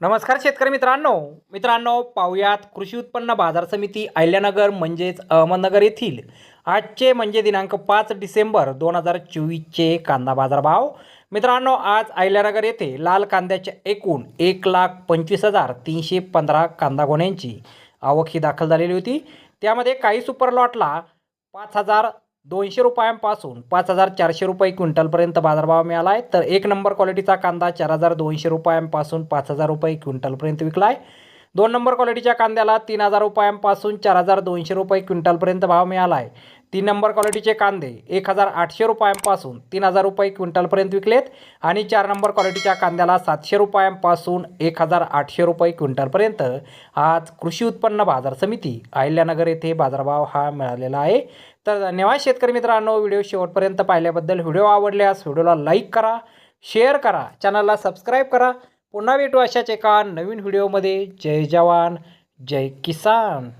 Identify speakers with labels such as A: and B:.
A: नमस्कार शेतकरी मित्रांनो. मित्रांनो पाहुयात कृषी उत्पन्न बाजार समिती अहिल्यानगर म्हणजेच अहमदनगर येथील. आजचे म्हणजे दिनांक पाच डिसेंबर दोन हजार चोवीसचे कांदा बाजार भाव मित्रांनो आज अहिल्यानगर येथे लाल कांद्याच्या एकूण एक लाख पंचवीस हजार तीनशे पंधरा कांदा गोण्यांची आवक ही दाखल झालेली होती. त्यामध्ये काही सुपर लॉटला पाच हजार दोनशे रुपयांपासून पाच हजार चारशे रुपये क्विंटलपर्यंत बाजारभाव मिळाला आहे तर एक नंबर क्वालिटीचा कांदा चार हजार दोनशे रुपयांपासून पाच हजार रुपये क्विंटलपर्यंत विकला आहे दोन नंबर क्वालिटीच्या कांद्याला तीन हजार रुपयांपासून चार हजार दोनशे रुपये क्विंटलपर्यंत भाव मिळाला आहे तीन नंबर क्वालिटीचे कांदे एक हजार आठशे रुपयांपासून तीन हजार रुपये क्विंटलपर्यंत विकलेत आणि चार नंबर क्वालिटीच्या कांद्याला सातशे रुपयांपासून एक हजार आठशे रुपये क्विंटलपर्यंत. आज कृषी उत्पन्न बाजार समिती अहिल्यानगर येथे बाजारभाव हा मिळालेला आहे. तर धन्यवाद शेतकरी मित्रांनो व्हिडिओ शेवटपर्यंत पाहिल्याबद्दल व्हिडिओ आवडल्यास व्हिडिओला लाईक करा शेअर करा चॅनलला सबस्क्राईब करा. पुन्हा भेटू अशाच एका नवीन व्हिडिओमध्ये. जय जवान जय किसान.